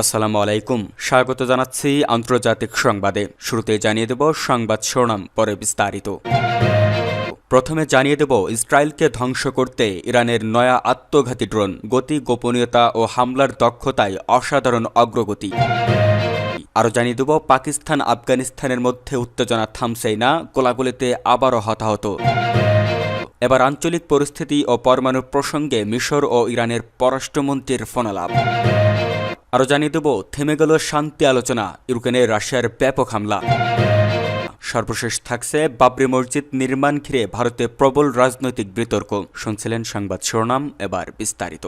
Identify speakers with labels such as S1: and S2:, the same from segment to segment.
S1: আসসালামু আলাইকুম। স্বাগত জানাচ্ছি আন্তর্জাতিক সংবাদে। শুরুতে জানিয়ে দেব সংবাদ শিরোনাম, পরে বিস্তারিত। প্রথমে জানিয়ে দেব, ইসরায়েলকে ধ্বংস করতে ইরানের নয়া আত্মঘাতী ড্রোন, গতি, গোপনীয়তা ও হামলার দক্ষতায় অসাধারণ অগ্রগতি। আরও জানিয়ে দেব, পাকিস্তান আফগানিস্তানের মধ্যে উত্তেজনা থামছেই না গোলাগুলিতে আবারও হতাহত। এবার আঞ্চলিক পরিস্থিতি ও পরমাণু প্রসঙ্গে মিশর ও ইরানের পররাষ্ট্রমন্ত্রীর ফোনালাপ। আরও জানিয়ে দেব, থেমে গেল শান্তি আলোচনা ইউক্রেনে রাশিয়ার ব্যাপক হামলা। সর্বশেষ থাকছে বাবরি মসজিদ নির্মাণ ঘিরে ভারতে প্রবল রাজনৈতিক বিতর্ক। শুনছিলেন সংবাদ শিরোনাম, এবার বিস্তারিত।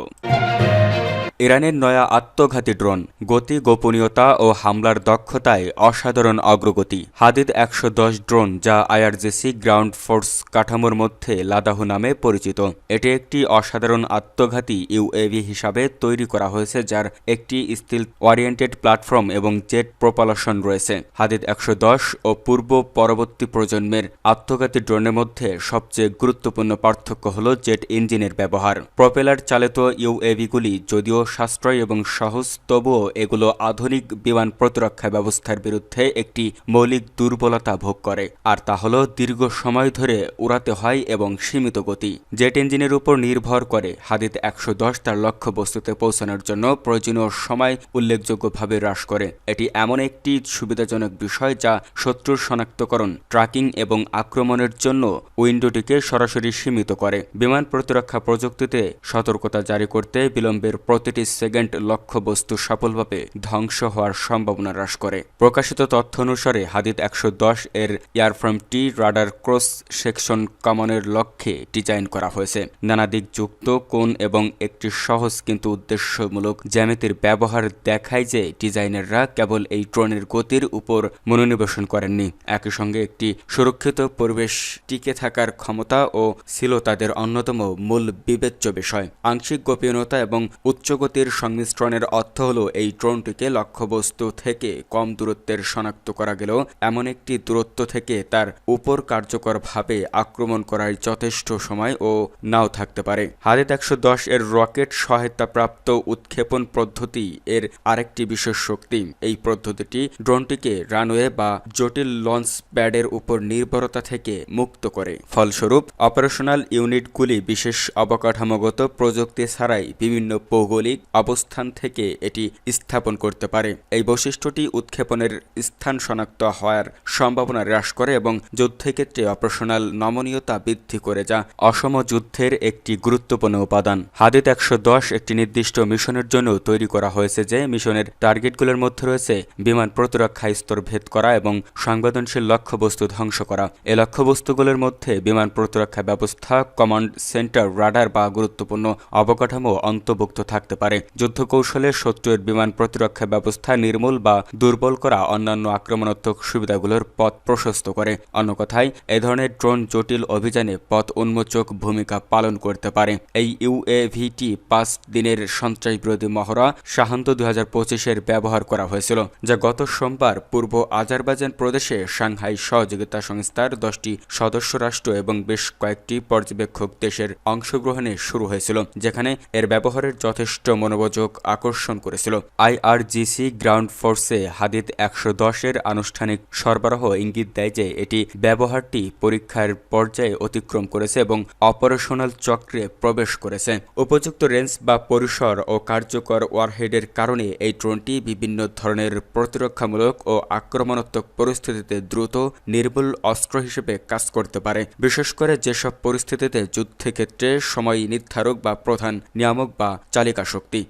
S1: ইরানের নয়া আত্মঘাতী ড্রোন, গতি, গোপনীয়তা ও হামলার দক্ষতায় অসাধারণ অগ্রগতি। হাদিদ একশো দশ ড্রোন যা আইআরজিসি গ্রাউন্ড ফোর্স কাঠামোর মধ্যে লাদাহু নামে পরিচিত। এটি একটি অসাধারণ আত্মঘাতী ইউএভি হিসাবে তৈরি করা হয়েছে, যার একটি স্টিল ওরিয়েন্টেড প্ল্যাটফর্ম এবং জেট প্রপালশন রয়েছে। হাদিদ একশো দশ ও পূর্ব পরবর্তী প্রজন্মের আত্মঘাতী ড্রোনের মধ্যে সবচেয়ে গুরুত্বপূর্ণ পার্থক্য হল জেট ইঞ্জিনের ব্যবহার। প্রপেলার চালিত ইউএভিগুলি যদিও সাশ্রয় এবং সহজ, তবুও এগুলো আধুনিক বিমান প্রতিরক্ষা ব্যবস্থার বিরুদ্ধে একটি মৌলিক দুর্বলতা ভোগ করে। আর তা হল দীর্ঘ সময় ধরে উড়াতে হয় এবং সীমিত গতি। জেট ইঞ্জিনের উপর নির্ভর করে হাদিদ একশো দশ তার লক্ষ্যবস্তুতে পৌঁছানোর জন্য প্রয়োজনীয় সময় উল্লেখযোগ্যভাবে হ্রাস করে। এটি এমন একটি সুবিধাজনক বিষয় যা শত্রুর শনাক্তকরণ, ট্র্যাকিং এবং আক্রমণের জন্য উইন্ডোটিকে সরাসরি সীমিত করে। বিমান প্রতিরক্ষা প্রযুক্তিতে সতর্কতা জারি করতে বিলম্বের প্রতিটি সেকেন্ড লক্ষ্যবস্তু সফলভাবে ধ্বংস হওয়ার সম্ভাবনা হ্রাস করে। প্রকাশিত তথ্য অনুসারে, হাদিদ একশো দশ এর এয়ারফ্রেমটি রাডার ক্রস সেকশন কমনের লক্ষ্যে ডিজাইন করা হয়েছে। নানা দিক যুক্ত, কোণ এবং একটি সহজ কিন্তু উদ্দেশ্যমূলক জ্যামিতির ব্যবহার দেখায় যে ডিজাইনাররা কেবল এই ড্রোনের গতির উপর মনোনিবেশন করেননি। একই সঙ্গে একটি সুরক্ষিত পরিবেশ টিকে থাকার ক্ষমতা ও ছিল তাদের অন্যতম মূল বিবেচ্য বিষয়। আংশিক গোপনীয়তা এবং উচ্চগতির সংমিশ্রণের অর্থ হল এই ড্রোনটিকে লক্ষ্যবস্তু থেকে কম দূরত্বের শনাক্ত করা গেলেও এমন একটি দূরত্ব থেকে তার উপর কার্যকরভাবে আক্রমণ করার যথেষ্ট সময় ও নাও থাকতে পারে। হাদিদ একশো দশ এর রকেট সহায়তাপ্রাপ্ত উৎক্ষেপণ পদ্ধতি এর আরেকটি বিশেষ শক্তি। এই পদ্ধতিটি ড্রোনটিকে রানওয়ে বা জটিল লঞ্চ প্যাডের উপর নির্ভরতা থেকে মুক্ত করে। ফলস্বরূপ, অপারেশনাল ইউনিটগুলি বিশেষ অবকাঠামোগত প্রযুক্তি ছাড়াই বিভিন্ন ভৌগোলিক অবস্থান থেকে এটি স্থাপন করতে পারে। এই বৈশিষ্ট্যটি উৎক্ষেপণের স্থান শনাক্ত হওয়ার সম্ভাবনা হ্রাস করে এবং যুদ্ধক্ষেত্রে অপারেশনাল নমনীয়তা বৃদ্ধি করে যা অসম যুদ্ধের একটি গুরুত্বপূর্ণ উপাদান। হাদিদ একশো একটি নির্দিষ্ট মিশনের জন্য তৈরি করা হয়েছে যে মিশনের টার্গেটগুলোর মধ্যে রয়েছে বিমান প্রতিরক্ষা স্তর ভেদ করা এবং সংবেদনশীল লক্ষ্যবস্তু ধ্বংস করা। এ লক্ষ্যবস্তুগুলোর মধ্যে বিমান প্রতিরক্ষা ব্যবস্থা, কমান্ড সেন্টার, রাডার বা গুরুত্বপূর্ণ অবকাঠামো অন্তর্ভুক্ত থাকতে পারে। যুদ্ধ কৌশলে শত্রুর বিমান প্রতিরক্ষা ব্যবস্থা নির্মূল বা দুর্বল করা অন্যান্য আক্রমণাত্মক সুবিধাগুলোর পথ প্রশস্ত করে। অন্য কথায়, এ ধরনের ড্রোন জটিল অভিযানে পথ উন্মোচক ভূমিকা পালন করতে পারে। এই ইউএভিটি পাঁচ দিনের সন্ত্রাস বিরোধী মহড়া সাহান্ত দুই হাজার পঁচিশের ব্যবহার করা হয়েছিল, যা গত সোমবার পূর্ব আজারবাইজান প্রদেশে সাংহাই সহযোগিতা সংস্থার দশটি সদস্য রাষ্ট্র এবং বেশ কয়েকটি পর্যবেক্ষক দেশের অংশগ্রহণে শুরু হয়েছিল, যেখানে এর ব্যবহারের যথেষ্ট মনোযোগ আকর্ষণ করেছিল। আইআরজিসি গ্রাউন্ড ফোর্সে হাদিদ একশো দশের আনুষ্ঠানিক সরবরাহ ইঙ্গিত দেয় যে এটি ব্যবহারটি পরীক্ষার পর্যায়ে অতিক্রম করেছে এবং অপারেশনাল চক্রে প্রবেশ করেছে। উপযুক্ত রেঞ্জ বা পরিসর ও কার্যকর ওয়ারহেডের কারণে এই ড্রোনটি বিভিন্ন ধরনের প্রতিরক্ষামূলক ও আক্রমণাত্মক পরিস্থিতিতে দ্রুত নির্মূল অস্ত্র হিসেবে কাজ করতে পারে। বিশেষ করে যেসব পরিস্থিতিতে যুদ্ধক্ষেত্রে সময় নির্ধারক বা প্রধান নিয়ামক বা চালিকা শক্তি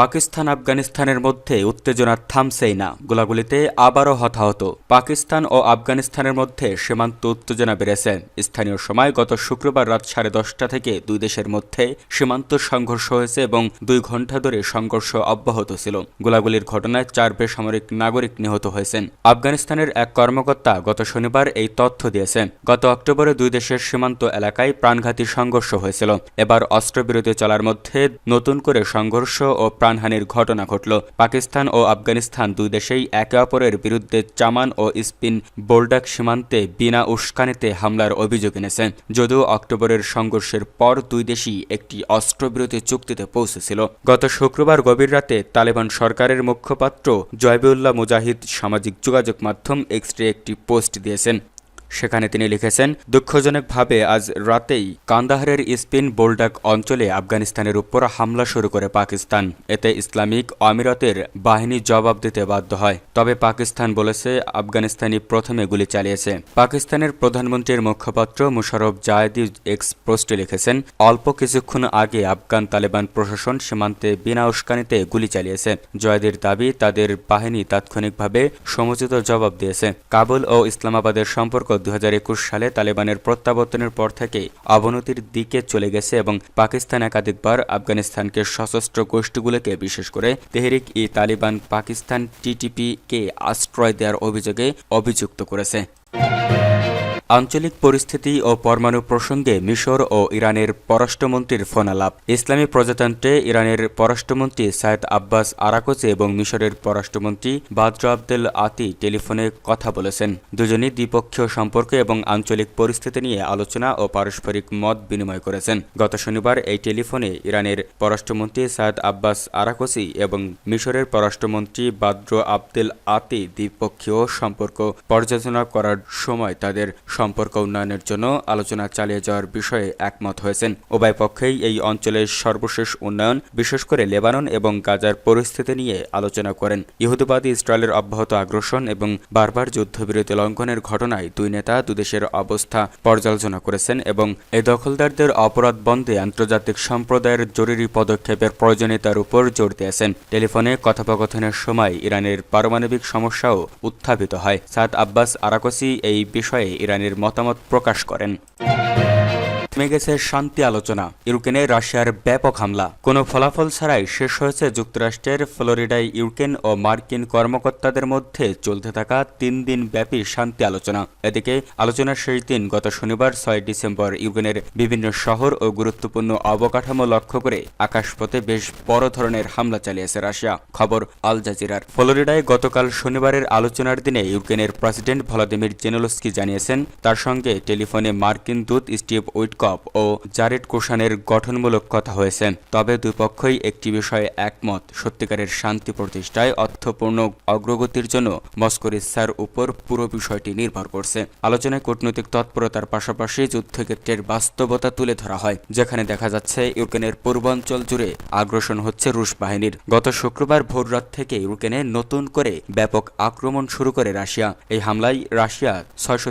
S1: পাকিস্তান আফগানিস্তানের মধ্যে উত্তেজনা থামছেই না। গোলাগুলিতে আবারও হতাহত। পাকিস্তান ও আফগানিস্তানের মধ্যে সীমান্ত উত্তেজনা বেড়েছে। স্থানীয় সময় গত শুক্রবার রাত সাড়ে দশটা থেকে দুই দেশের মধ্যে সীমান্ত সংঘর্ষ হয়েছে এবং দুই ঘণ্টা ধরে সংঘর্ষ অব্যাহত ছিল। গোলাগুলির ঘটনায় চার বেসামরিক নাগরিক নিহত হয়েছেন। আফগানিস্তানের এক কর্মকর্তা গত শনিবার এই তথ্য দিয়েছেন। গত অক্টোবরে দুই দেশের সীমান্ত এলাকায় প্রাণঘাতী সংঘর্ষ হয়েছিল। এবার অস্ত্রবিরতি চলার মধ্যে নতুন করে সংঘর্ষ ও প্রাণহানির ঘটনা ঘটল। পাকিস্তান ও আফগানিস্তান দুই দেশেই একে অপরের বিরুদ্ধে চামান ও স্পিন বোল্ডাক সীমান্তে বিনা উস্কানিতে হামলার অভিযোগ এনেছে। যদিও অক্টোবরের সংঘর্ষের পর দুই দেশই একটি অস্ত্রবিরতি চুক্তিতে পৌঁছেছিল। গত শুক্রবার গভীর রাতে তালেবান সরকারের মুখপাত্র জয়বুল্লাহ মুজাহিদ সামাজিক যোগাযোগ মাধ্যম এক্সট্রে একটি পোস্ট দিয়েছেন। সেখানে তিনি লিখেছেন, দুঃখজনকভাবে আজ রাতেই কান্দাহারের স্পিন বোল্ডাক অঞ্চলে আফগানিস্তানের উপর হামলা শুরু করে পাকিস্তান। এতে ইসলামিক আমিরাতের বাহিনী জবাব দিতে বাধ্য হয়। তবে পাকিস্তান বলেছে আফগানিস্তানি প্রথমে গুলি চালিয়েছে। পাকিস্তানের প্রধানমন্ত্রীর মুখপাত্র মুশারফ জায়েদি এক্স পোস্টে লিখেছেন, অল্প কিছুক্ষণ আগে আফগান তালেবান প্রশাসন সীমান্তে বিনা উস্কানিতে গুলি চালিয়েছে। জয়েদির দাবি, তাদের বাহিনী তাৎক্ষণিকভাবে সমুচিত জবাব দিয়েছে। কাবুল ও ইসলামাবাদের সম্পর্ক দুহাজার একুশ সালে তালেবানের প্রত্যাবর্তনের পর থেকে অবনতির দিকে চলে গেছে এবং পাকিস্তান একাধিকবার আফগানিস্তানকে সশস্ত্র গোষ্ঠীগুলোকে, বিশেষ করে তেহরিক ই তালিবান পাকিস্তান টিটিপি-কে আশ্রয় দেওয়ার অভিযোগে অভিযুক্ত করেছে। আঞ্চলিক পরিস্থিতি ও পরমাণু প্রসঙ্গে মিশর ও ইরানের পররাষ্ট্রমন্ত্রীর ফোনালাপ। ইসলামী প্রজাতন্ত্রে ইরানের পররাষ্ট্রমন্ত্রী সায়েদ আব্বাস আরাকোচে এবং মিশরের পররাষ্ট্রমন্ত্রী বাদ্র আব্দেল আতি টেলিফোনে কথা বলেছেন। দুজনই দ্বিপক্ষীয় সম্পর্ক এবং আঞ্চলিক পরিস্থিতি নিয়ে আলোচনা ও পারস্পরিক মত বিনিময় করেছেন। গত শনিবার এই টেলিফোনে ইরানের পররাষ্ট্রমন্ত্রী সায়েদ আব্বাস আরাকোসি এবং মিশরের পররাষ্ট্রমন্ত্রী বাদ্র আব্দেল আতি দ্বিপক্ষীয় সম্পর্ক পর্যালোচনা করার সময় তাদের সম্পর্ক উন্নয়নের জন্য আলোচনা চালিয়ে যাওয়ার বিষয়ে একমত হয়েছেন। উভয় পক্ষেই এই অঞ্চলের সর্বশেষ উন্নয়ন, বিশেষ করে লেবানন এবং গাজার পরিস্থিতি নিয়ে আলোচনা করেন। ইহুদিবাদী ইসরায়েলের অব্যাহত আগ্রাসন এবং বারবার যুদ্ধবিরতি লঙ্ঘনের ঘটনায় দুই নেতা দুদেশের অবস্থা পর্যালোচনা করেছেন এবং এই দখলদারদের অপরাধ বন্ধে আন্তর্জাতিক সম্প্রদায়ের জরুরি পদক্ষেপের প্রয়োজনীয়তার উপর জোর দিয়েছেন। টেলিফোনে কথোপকথনের সময় ইরানের পারমাণবিক সমস্যাও উত্থাপিত হয়। সাদ আব্বাস আরাকসি এই বিষয়ে ইরানের মতামত প্রকাশ করেন। থেমে গেছে শান্তি আলোচনা। ইউক্রেনে রাশিয়ার ব্যাপক হামলা। কোনো ফলাফল ছাড়াই শেষ হয়েছে যুক্তরাষ্ট্রের, ফ্লোরিডায় ইউক্রেন ও মার্কিন কর্মকর্তাদের মধ্যে চলতে থাকা তিন দিন ব্যাপী শান্তি আলোচনা। এদিকে, আলোচনার শেষ দিন গত শনিবার, ছয় ডিসেম্বর, ইউক্রেনের বিভিন্ন শহর ও গুরুত্বপূর্ণ অবকাঠামো লক্ষ্য করে আকাশপথে বেশ বড় ধরনের হামলা চালিয়েছে রাশিয়া। খবর আল জাজিরার। ফ্লোরিডায় গতকাল শনিবারের আলোচনার দিনে ইউক্রেনের প্রেসিডেন্ট ভলাদিমির জেনেলস্কি জানিয়েছেন, তার সঙ্গে টেলিফোনে মার্কিন দূত স্টিভ উইটকপ ও জারেড কোশানের গঠনমূলক কথা হয়েছে। তবে দুই পক্ষই একটি বিষয়ে একমত। সত্যিকারের শান্তি প্রতিষ্ঠায় অর্থপূর্ণ অগ্রগতির জন্য মস্কোর ইচ্ছার উপর পুরো বিষয়টি নির্ভর করছে। আলোচনায় কূটনৈতিক তৎপরতার পাশাপাশি যুদ্ধক্ষেত্রের বাস্তবতা তুলে ধরা হয়, যেখানে দেখা যাচ্ছে ইউক্রেনের পূর্বাঞ্চল জুড়ে আগ্রাসন হচ্ছে রুশ বাহিনীর। গত শুক্রবার ভোররাত থেকে ইউক্রেনে নতুন করে ব্যাপক আক্রমণ শুরু করে রাশিয়া। এই হামলায় রাশিয়া ছয়শো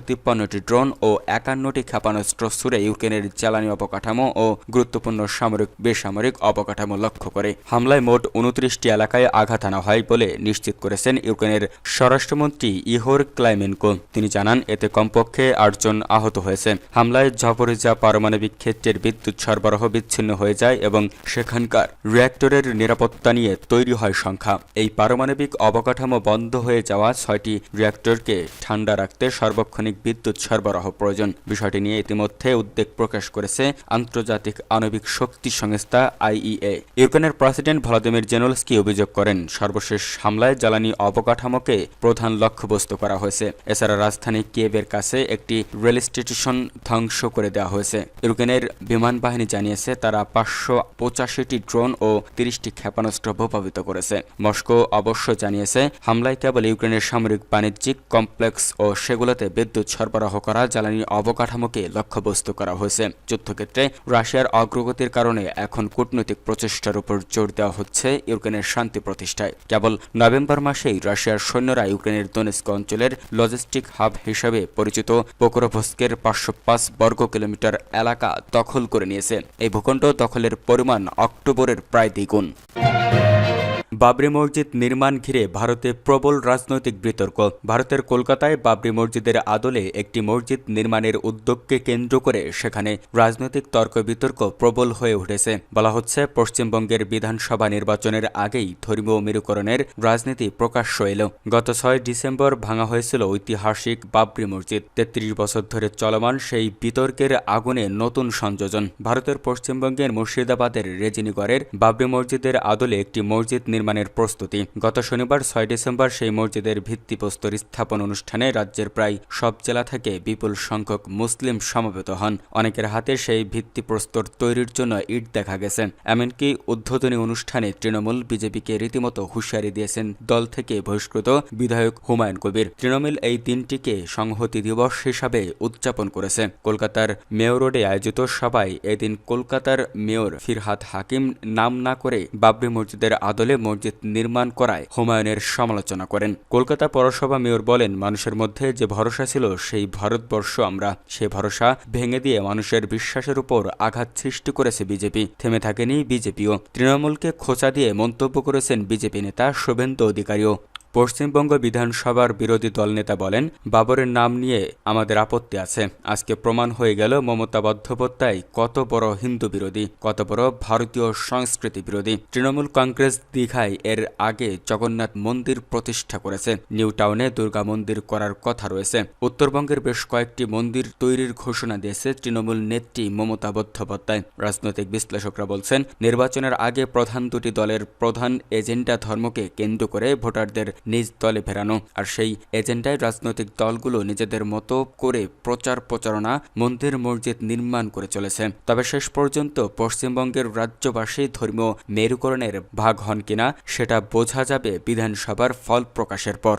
S1: ড্রোন ও একান্নটি ক্ষেপণাস্ত্র ছুড়ে ইউক্রেনের জ্বালানি অবকাঠামো ও গুরুত্বপূর্ণ সামরিক, বেসামরিক অবকাঠামো লক্ষ্য করে হামলায় মোট উনত্রিশটি এলাকায় আঘাত আনা হয় বলে নিশ্চিত করেছেন ইউক্রেনের স্বরাষ্ট্রমন্ত্রী ইহোর ক্লাইমেনকো। তিনি জানান, এতে কমপক্ষে আটজন আহত হয়েছে। হামলায় ঝপরিজা পারমাণবিক ক্ষেত্রের বিদ্যুৎ সরবরাহ বিচ্ছিন্ন হয়ে যায় এবং সেখানকার রিয়্যাক্টরের নিরাপত্তা নিয়ে তৈরি হয় সংখ্যা। এই পারমাণবিক অবকাঠামো বন্ধ হয়ে যাওয়া ছয়টি রিয়্যাক্টরকে ঠান্ডা রাখতে সার্বক্ষণিক বিদ্যুৎ সরবরাহ প্রয়োজন। বিষয়টি নিয়ে ইতিমধ্যে উদ্বেগ প্রকাশ করেছে আন্তর্জাতিক আণবিক শক্তি সংস্থা আইইএ। ইউক্রেনের প্রেসিডেন্ট ভলাদিমির জেনোলস্কি অভিযোগ করেন, সর্বশেষ হামলায় জ্বালানি অবকাঠামোকে প্রধান লক্ষ্যবস্তু করা হয়েছে। এছাড়া রাজধানী কিয়েভের কাছে একটি রেল স্টেশন ধ্বংস করে দেওয়া হয়েছে। ইউক্রেনের বিমান বাহিনী জানিয়েছে, তারা পাঁচশো পঁচাশিটি ড্রোন ও তিরিশটি ক্ষেপণাস্ত্র প্রভাবিত করেছে। মস্কো অবশ্য জানিয়েছে, হামলায় কেবল ইউক্রেনের সামরিক বাণিজ্যিক কমপ্লেক্স ও সেগুলোতে বিদ্যুৎ সরবরাহ করা জ্বালানি অবকাঠামোকে লক্ষ্যবস্তু করা হয়েছে যুদ্ধক্ষেত্রে রাশিয়ার অগ্রগতির কারণে এখন কূটনৈতিক প্রচেষ্টার উপর জোর দেওয়া হচ্ছে ইউক্রেনের শান্তি প্রতিষ্ঠায়। কেবল নভেম্বর মাসেই রাশিয়ার সৈন্যরা ইউক্রেনের দোনেস্ক অঞ্চলের লজিস্টিক হাব হিসেবে পরিচিত পোকরোভস্কের পাঁচশো পাঁচ বর্গ কিলোমিটার এলাকা দখল করে নিয়েছে। এই ভূখণ্ড দখলের পরিমাণ অক্টোবরের প্রায় দ্বিগুণ। বাবরি মসজিদ নির্মাণ ঘিরে ভারতে প্রবল রাজনৈতিক বিতর্ক। ভারতের কলকাতায় বাবরি মসজিদের আদলে একটি মসজিদ নির্মাণের উদ্যোগকে কেন্দ্র করে সেখানে রাজনৈতিক তর্ক বিতর্ক প্রবল হয়ে উঠেছে। বলা হচ্ছে, পশ্চিমবঙ্গের বিধানসভা নির্বাচনের আগেই ধর্মীয় মেরুকরণের রাজনীতি প্রকাশ্য এলো। গত ছয় ডিসেম্বর ভাঙা হয়েছিল ঐতিহাসিক বাবরি মসজিদ। তেত্রিশ বছর ধরে চলমান সেই বিতর্কের আগুনে নতুন সংযোজন। ভারতের পশ্চিমবঙ্গের মুর্শিদাবাদের রেজিনিগড়ের বাবরি মসজিদের আদলে একটি মসজিদ নির্মাণের প্রস্তুতি। গত শনিবার ছয় ডিসেম্বর সেই মসজিদের ভিত্তিপ্রস্তর স্থাপন অনুষ্ঠানে রাজ্যের প্রায় সব জেলা থেকে বিপুল সংখ্যক মুসলিম সমবেত হন। অনেকের হাতে সেই ভিত্তিপ্রস্তর তৈরির জন্য ইট দেখা গেছে। এমনকি উদ্বোধনী অনুষ্ঠানে তৃণমূল বিজেপিকে রীতিমতো হুঁশিয়ারি দিয়েছেন দল থেকে বহিষ্কৃত বিধায়ক হুমায়ুন কবির। তৃণমূল এই দিনটিকে সংহতি দিবস হিসাবে উদযাপন করেছে। কলকাতার মেয়র রোডে আয়োজিত সভায় এদিন কলকাতার মেয়র ফিরহাদ হাকিম নাম না করে বাবরি মসজিদের আদলে মসজিদ নির্মাণ করায় হুমায়ুনের সমালোচনা করেন। কলকাতা পৌরসভা মেয়র বলেন, মানুষের মধ্যে যে ভরসা ছিল, সেই ভারতবর্ষ আমরা। সে ভরসা ভেঙে দিয়ে মানুষের বিশ্বাসের উপর আঘাত সৃষ্টি করেছে বিজেপি। থেমে থাকেনি বিজেপিও। তৃণমূলকে খোঁচা দিয়ে মন্তব্য করেছেন বিজেপি নেতা শুভেন্দু অধিকারীও। পশ্চিমবঙ্গ বিধানসভার বিরোধী দলনেতা বলেন, বাবরের নাম নিয়ে আমাদের আপত্তি আছে। আজকে প্রমাণ হয়ে গেল মমতা বন্দ্যোপাধ্যায় কত বড় হিন্দু বিরোধী, কত বড় ভারতীয় সংস্কৃতি বিরোধী। তৃণমূল কংগ্রেস দীঘায় এর আগে জগন্নাথ মন্দির প্রতিষ্ঠা করেছে। নিউ টাউনে দুর্গা মন্দির করার কথা রয়েছে। উত্তরবঙ্গের বেশ কয়েকটি মন্দির তৈরির ঘোষণা দিয়েছে তৃণমূল নেত্রী মমতা বন্দ্যোপাধ্যায়। রাজনৈতিক বিশ্লেষকরা বলছেন, নির্বাচনের আগে প্রধান দুটি দলের প্রধান এজেন্ডা ধর্মকে কেন্দ্র করে ভোটারদের নিজ দলে ফেরানো। আর সেই এজেন্ডায় রাজনৈতিক দলগুলো নিজেদের মতো করে প্রচার প্রচারণা মন্দির মসজিদ নির্মাণ করে চলেছে। তবে শেষ পর্যন্ত পশ্চিমবঙ্গের রাজ্যবাসী ধর্মীয় মেরুকরণের ভাগ হন কিনা, সেটা বোঝা যাবে বিধানসভার ফল প্রকাশের পর।